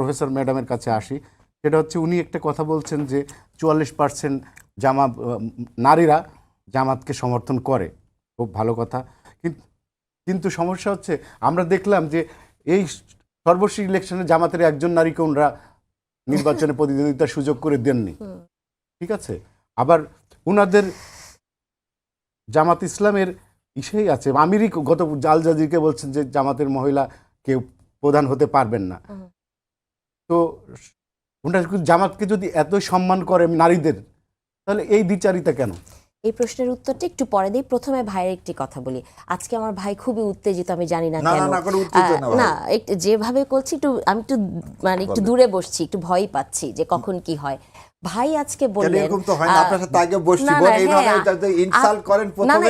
Professor ম্যাডামের কাছে আসি। সেটা হচ্ছে উনি একটা কথা বলছেন যে চুয়াল্লিশ পার্সেন্ট জামা নারীরা জামাতকে সমর্থন করে। খুব ভালো কথা। কিন্তু কিন্তু সমস্যা হচ্ছে আমরা দেখলাম যে এই সর্বশেষ ইলেকশনে জামাতের একজন নারীকে ওনারা নির্বাচনে প্রতিদ্বন্দ্বিতার সুযোগ করে দেননি। ঠিক আছে? আবার উনাদের জামাত ইসলামের ইসেই আছে। আমিরই গত জাল জাজিরকে বলছেন যে জামাতের মহিলা কেউ প্রধান হতে পারবেন না। তো জামাতকে যদি এত সম্মান করে নারীদের তাহলে এই দ্বিচারিতা কেন? এই প্রশ্নের উত্তরটা একটু পরে দিই। প্রথমে ভাইয়ের একটি কথা বলি। আজকে আমার ভাই খুবই উত্তেজিত আমি জানি না কেন। না, যেভাবে করছি একটু আমি একটু মানে একটু দূরে বসছি একটু ভয় পাচ্ছি যে কখন কি হয়। ভাই আজকে বললেন এরকম তো হয় না? আপনার সাথে আগে বসছি না, বোন না, এইভাবে হ্যাঁ, ইনসাল্ট করেন না, না, প্রথমে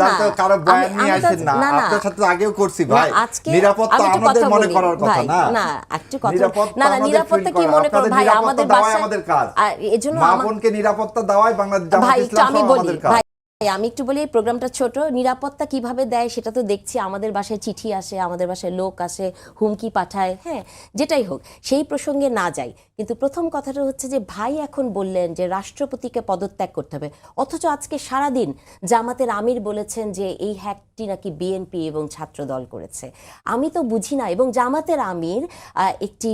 তারপর কারও বয়ান নিয়ে আসেন না। না, না। আপনার সাথে আগেও করছি ভাই। নিরাপত্তা আমাদের মনে বলি, করার কথা না। না একটু কথা না না নিরাপত্তা কি মনে করেন ভাই আমাদের বাসা আমাদের কাজ। আর এজন্য মা বোনকে নিরাপত্তা দেওয়াই বাংলাদেশ জামাত ইসলাম আমি বলি আমাদের কাজ। আমি একটু বলি, এই প্রোগ্রামটা ছোট, নিরাপত্তা কীভাবে দেয় সেটা তো দেখছি। আমাদের বাসায় চিঠি আসে, আমাদের বাসায় লোক আসে, হুমকি পাঠায় হ্যাঁ যেটাই হোক, সেই প্রসঙ্গে না যাই। কিন্তু প্রথম কথাটা হচ্ছে যে, ভাই এখন বললেন যে, রাষ্ট্রপতিকে পদত্যাগ করতে হবে। অথচ আজকে সারাদিন জামাতের আমির বলেছেন যে, এই হ্যাকটি নাকি বিএনপি এবং ছাত্র দল করেছে। আমি তো বুঝি না, এবং জামাতের আমির একটি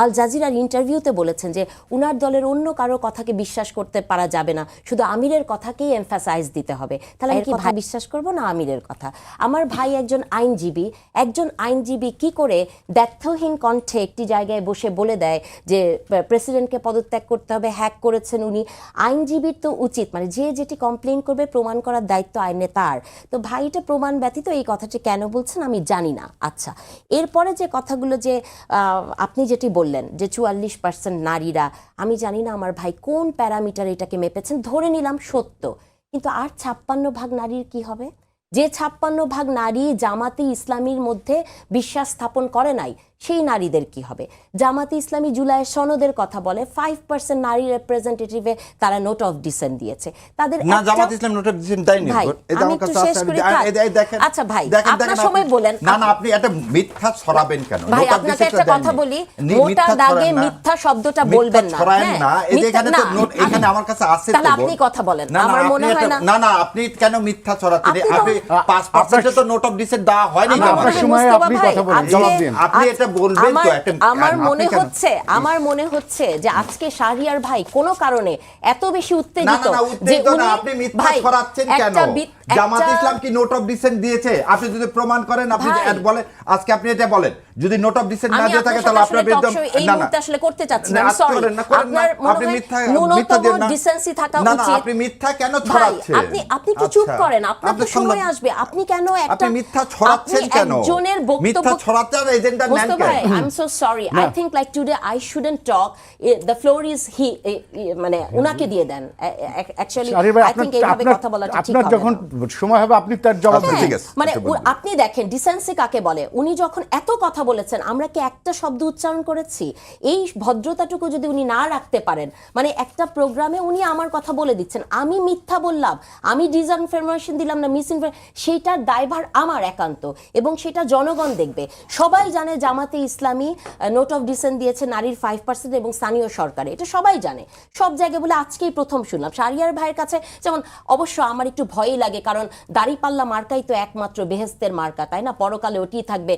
আল জাজিরার ইন্টারভিউতে বলেছেন যে, উনার দলের অন্য কারও কথাকে বিশ্বাস করতে পারা যাবে না। শুধু আমিরের কথাকেই এমফাসাইজ দিতে হবে। তাহলে আমি কি ভাই বিশ্বাস করব না আমিরের কথা? আমার ভাই একজন আইনজীবী একজন আইনজীবী কি করে দ্ব্যর্থহীন কণ্ঠে একটি জায়গায় বসে বলে দেয় যে প্রেসিডেন্টকে পদত্যাগ করতে হবে হ্যাক করেছেন উনি। আইনজীবীর তো উচিত মানে যে যেটি কমপ্লেন করবে প্রমাণ করার দায়িত্ব আইনে তার। তো ভাইটা প্রমাণ ব্যতীত এই কথাটি কেন বলছেন আমি জানি না। আচ্ছা এরপরে যে কথাগুলো যে আপনি যেটি বললেন যে চুয়াল্লিশ পার্সেন্ট নারীরা আমি জানি না আমার ভাই কোন প্যারামিটার এটাকে মেপেছেন ধরে নিলাম সত্য। কিন্তু আর ছাপ্পান্ন ভাগ নারীর কি হবে? যে ছাপ্পান্ন ভাগ নারী জামাতে ইসলামীর মধ্যে বিশ্বাস স্থাপন করে নাই সেই নারীদের কি হবে? জামাতে ইসলামী জুলাইয়ের সনদের কথা বলে ফাইভ পার্সেন্ট নারী রিপ্রেজেন্টেটিভে তারা নোট অফ ডিসেন্ট দিয়েছে। তাদের না জামাত ইসলাম নোটের ডিসিশন দেয়নি ভাই, আমি একটু শেষ করি, আমি- থাক। এই- এই দেখেন আচ্ছা ভাই, আপনার সময় আপনি- বলেন, না না আপনি- একটা মিথ্যা ছড়াবেন কেন? ভাই আপনাকে একটা কথা বলি মোটা মিথ্যা দাগে মিথ্যা শব্দটা বলবেন না। ছড়ায়েন হ্যাঁ? না। এই যে এখানে তো নোট এখানে আমার কাছে আছে তাহলে আপনি কথা বলেন। আমার মনে হয় না না না আপনি কেন মিথ্যা ছড়াচ্ছেন? আপনি তো- আপনি তো নোট অফ ডিসেন্ট দেওয়া হয়নি আমার মনে আমাকে। সময়ে মোস্তফা আপনি কথা বলুন, আজকে- জবাব দিন। আপনি এটা বলবেন তো, একটা- আমার হচ্ছে আমার মনে হচ্ছে যে আজকে শাহরিয়ার ভাই কোনো কারণে এত বেশি উত্তেজিত যে উনি আপনি মিথ্যা ছড়াচ্ছেন কেন জামাত ইসলাম কি নোট অফ ডিসেন্ট দিয়েছে আপনি যদি প্রমাণ করেন আপনি বলেন আজকে আপনি এটা বলেন যদি নোট অফ ডিসেন্ট না দিয়ে থাকে তাহলে আপনার বিরুদ্ধে এই না না মুহূর্তে আসলে করতে চাচ্ছি না সরি। আপনার আপনি মিথ্যা- মিথ্যা ন্যূনতম না। ডিসেন্সি থাকা না, না, আপনি মিথ্যা কেন ছড়াচ্ছেন? আপনি আপনি কি চুপ আচ্ছা। করেন আপনার তো সময় আসবে? আপনি কেন একটা মিথ্যা ছড়াচ্ছেন কেন? একজনের বক্তব্য মিথ্যা ছড়াচ্ছেন এজেন্ডা নেন Mustafa কেন ভাই, sorry. I think like today I shouldn't talk. Eh, The floor is he eh, eh, মানে উনাকে দিয়ে দেন। অ্যাকচুয়ালি আই থিংক এইভাবে কথা বলাটা ঠিক আপনার যখন সময় হবে আপনি তার জবাব আচ্ছা, আছে, মানে আচ্ছা। আপনি দেখেন ডিসেন্সি কাকে বলে? উনি যখন এত কথা বলেছেন আমরা কি একটা শব্দ উচ্চারণ করেছি? এই ভদ্রতাটুকু যদি উনি না রাখতে পারেন মানে একটা প্রোগ্রামে উনি আমার কথা বলে দিচ্ছেন। আমি মিথ্যা বললাম আমি ডিসইনফরমেশন দিলাম না মিস সেইটার দায়ভার আমার একান্ত এবং সেটা জনগণ দেখবে। সবাই জানে জামাতে ইসলামী নোট অফ ডিসেন্ট দিয়েছে নারীর ফাইভ পার্সেন্ট এবং স্থানীয় সরকারে। এটা সবাই জানে। সব জায়গায় বলে আজকেই প্রথম শুনলাম। শারিয়ার ভাইয়ের কাছে যেমন, অবশ্য আমার একটু ভয়ই লাগে কারণ দাড়িপাল্লা মার্কাই তো একমাত্র বেহেস্তের মার্কা, তাই না? পরকালে ওটি থাকবে।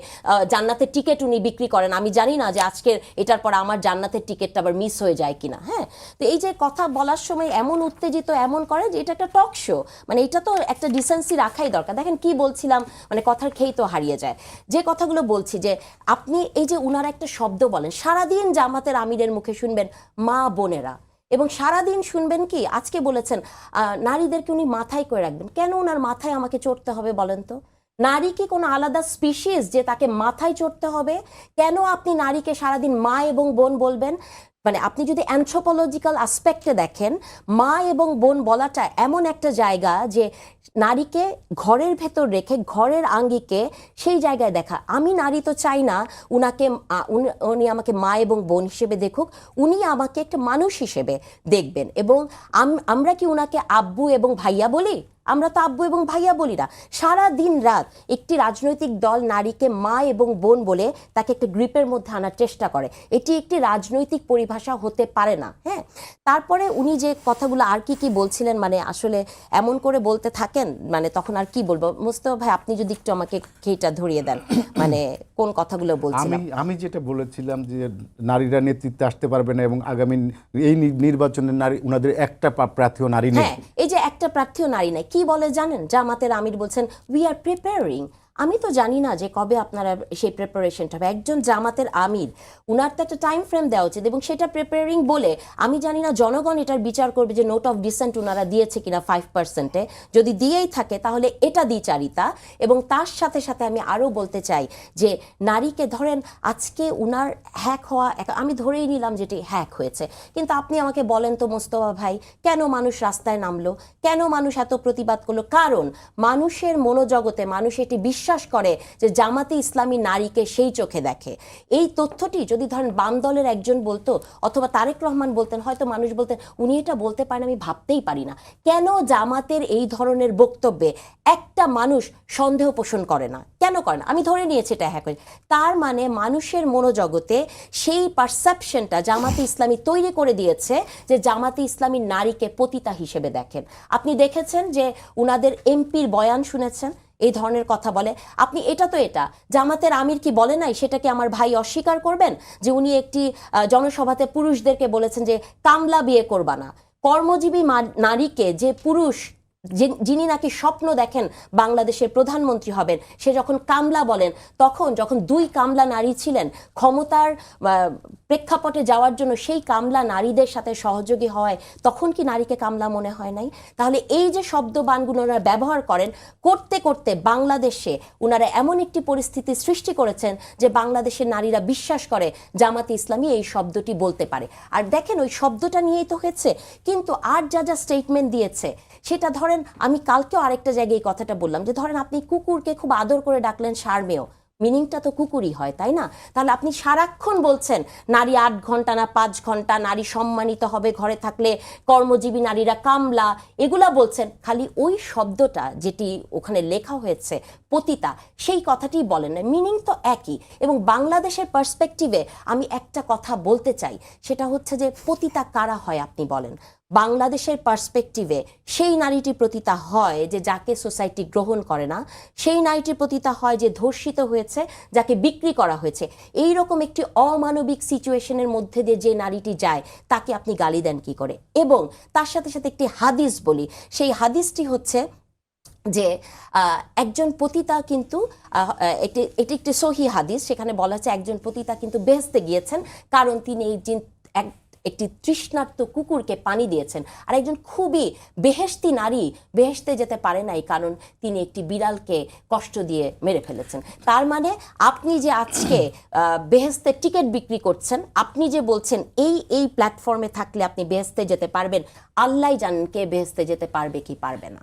জান্নাতের টিকিট উনি বিক্রি করেন। আমি জানি না যে আজকের, এটার পর আমার জান্নাতের টিকিটটা আবার মিস হয়ে যায় কিনা। হ্যাঁ? তো এই যে কথা বলার সময় এমন উত্তেজিত এমন করে যে এটা একটা টক শো মানে এটা তো একটা ডিসেন্সি রাখাই দরকার। দেখেন কি বলছিলাম মানে কথার খেই তো হারিয়ে যায়। যে কথাগুলো বলছি যে, আপনি এই যে উনার একটা শব্দ বলেন, সারাদিন জামাতের আমিরের মুখে শুনবেন মা বোনেরা। এবং সারাদিন শুনবেন কি, আজকে বলেছেন নারীদেরকে উনি মাথায় করে রাখবেন। কেন ওনার মাথায় আমাকে চড়তে হবে বলেন তো? নারী কি কোনো আলাদা স্পিসিস যে তাকে মাথায় চড়তে হবে? কেন আপনি নারীকে সারাদিন মা এবং বোন বলবেন? মানে আপনি যদি অ্যান্থ্রোপোলজিক্যাল আসপেক্টে দেখেন, মা এবং বোন বলাটা এমন একটা জায়গা যে নারীকে ঘরের ভেতর রেখে ঘরের আঙ্গিকে সেই জায়গায় দেখা। আমি নারী তো চাই না, উনাকে উনি- আমাকে মা এবং বোন হিসেবে দেখুক, উনি আমাকে একটা মানুষ হিসেবে দেখবেন। এবং আমরা কি উনাকে আব্বু এবং ভাইয়া বলি? আমরা তো আব্বু এবং ভাইয়া বলি না সারা দিন রাত একটি রাজনৈতিক দল নারীকে মা এবং বোন বলে তাকে একটা গ্রিপের মধ্যে আনার চেষ্টা করে। এটি একটি রাজনৈতিক পরিভাষা হতে পারে না হ্যাঁ? তারপরে উনি যে কথাগুলো আর কি কি বলছিলেন মানে আসলে এমন করে বলতে থাকেন মানে তখন আর কি বলব? মুস্তফা ভাই আপনি যদি একটু আমাকে খেটা ধরিয়ে দেন মানে কোন কথাগুলো আমি বলছিলাম? আমি যেটা বলেছিলাম যে নারীরা নেতৃত্বে আসতে পারবে না এবং আগামী এই নির্বাচনে নারী ওনাদের একটা প্রার্থীও নারী নেই। হ্যাঁ এই যে একটা প্রার্থীও নারী নাই কি বলে জানেন? জামাতের আমির বলছেন উই আর প্রিপেয়ারিং আমি তো জানি না যে কবে আপনারা সেই প্রিপারেশনটা হবে। একজন জামাতের আমির, উনার তো একটা টাইম ফ্রেম দেওয়া উচিত এবং সেটা প্রিপেয়ারিং বলে আমি জানি না জনগণ এটার বিচার করবে যে নোট অফ ডিসেন্ট উনারা দিয়েছে কিনা ফাইভ পার্সেন্টে যদি দিয়েই থাকে তাহলে এটা দ্বিচারিতা এবং তার সাথে সাথে আমি আরও বলতে চাই যে নারীকে ধরেন আজকে উনার হ্যাক হওয়া আমি ধরেই নিলাম যেটি হ্যাক হয়েছে। কিন্তু আপনি আমাকে বলেন তো মোস্তফা ভাই, কেন মানুষ রাস্তায় নামলো? কেন মানুষ এত প্রতিবাদ করল? কারণ মানুষের মনোজগতে মানুষ এটি বিশ্বাস করে যে জামাতে ইসলামী নারীকে সেই চোখে দেখে। এই তথ্যটি যদি ধরেন বাম দলের একজন বলতো অথবা তারেক রহমান বলতেন, হয়তো মানুষ বলতেন, উনি এটা বলতে পারেন, আমি ভাবতেই পারি না। কেন জামাতের এই ধরনের বক্তব্যে একটা মানুষ সন্দেহ পোষণ করে না? কেন করে না? আমি ধরে নিয়েছি এটা হ্যাঁ তার মানে মানুষের মনোজগতে সেই পারসেপশনটা জামাতে ইসলামী তৈরি করে দিয়েছে যে জামাতে ইসলামী নারীকে পতিতা হিসেবে দেখেন। আপনি দেখেছেন যে উনাদের এমপির বয়ান শুনেছেন? এই ধরনের কথা বলে। আপনি এটা তো এটা, জামাতের আমির কি বলে নাই সেটা কি আমার ভাই অস্বীকার করবেন? যে উনি একটি জনসভাতে পুরুষদেরকে বলেছেন যে কামলা বিয়ে করবা না। কর্মজীবী নারীকে যে পুরুষ যিনি নাকি স্বপ্ন দেখেন বাংলাদেশের প্রধানমন্ত্রী হবেন, সে যখন কামলা বলেন, তখন যখন দুই কামলা নারী ছিলেন, ক্ষমতার প্রেক্ষাপটে যাওয়ার জন্য সেই কামলা নারীদের সাথে সহযোগী হয়, তখন কি নারীকে কামলা মনে হয় নাই? তাহলে এই যে শব্দবানগুলো ওনারা ব্যবহার করেন, করতে করতে বাংলাদেশে ওনারা এমন একটি পরিস্থিতি সৃষ্টি করেছেন যে বাংলাদেশের নারীরা বিশ্বাস করে জামাতে ইসলামী এই শব্দটি বলতে পারে। আর দেখেন ওই শব্দটা নিয়েই তো হয়েছে, কিন্তু আর যা যা স্টেটমেন্ট দিয়েছে, সেটা ধরেন আমি কালকেও আরেকটা জায়গায় এই কথাটা বললাম যে, ধরেন আপনি কুকুরকে খুব আদর করে ডাকলেন শারমেয় মিনিংটা তো কুকুরই হয়, তাই না? তাহলে আপনি সারাক্ষণ বলছেন, নারী আট ঘণ্টা না পাঁচ ঘণ্টা, নারী সম্মানিত হবে, ঘরে থাকলে কর্মজীবী নারীরা কামলা। এগুলা বলছেন। খালি ওই শব্দটা যেটি ওখানে লেখা হয়েছে, পতিতা, সেই কথাটি বলেন না। মিনিং তো একই। এবং বাংলাদেশের পার্সপেক্টিভে আমি একটা কথা বলতে চাই, সেটা হচ্ছে যে, পতিতা কারা হয় আপনি বলেন? বাংলাদেশের পার্সপেক্টিভে সেই নারীটি প্রতিতা হয় যে যাকে সোসাইটি গ্রহণ করে না, সেই নারীটি প্রতিতা হয় যে ধর্ষিত হয়েছে, যাকে বিক্রি করা হয়েছে। এই রকম একটি অমানবিক সিচুয়েশনের মধ্যে দিয়ে যে নারীটি যায়, তাকে আপনি গালি দেন কি করে? এবং তার সাথে সাথে একটি হাদিস বলি। সেই হাদিসটি হচ্ছে যে একজন পতিতা কিন্তু এটি এটি একটি সহি হাদিস। সেখানে বলা আছে একজন পতিতা কিন্তু বেহেস্তে গিয়েছেন। কারণ তিনি এই জিন, এক একটি তৃষ্ণার্ত কুকুরকে পানি দিয়েছেন। আর একজন খুবই বেহেস্তি নারী বেহেস্তে যেতে পারে নাই কারণ তিনি একটি বিড়ালকে কষ্ট দিয়ে মেরে ফেলেছেন। তার মানে আপনি যে আজকে আহ, বেহেস্তের টিকিট বিক্রি করছেন আপনি যে বলছেন এই এই প্ল্যাটফর্মে থাকলে আপনি বেহেস্তে যেতে পারবেন আল্লাহ জানেন কে বেহেস্তে যেতে পারবে কি পারবে না।